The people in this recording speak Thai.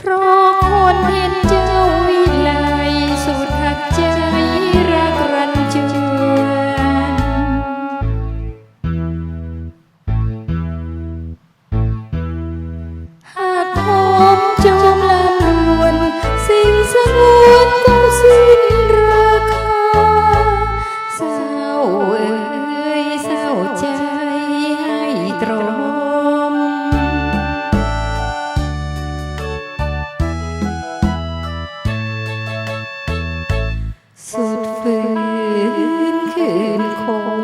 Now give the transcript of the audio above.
พร้อ ฟื้นคืนคง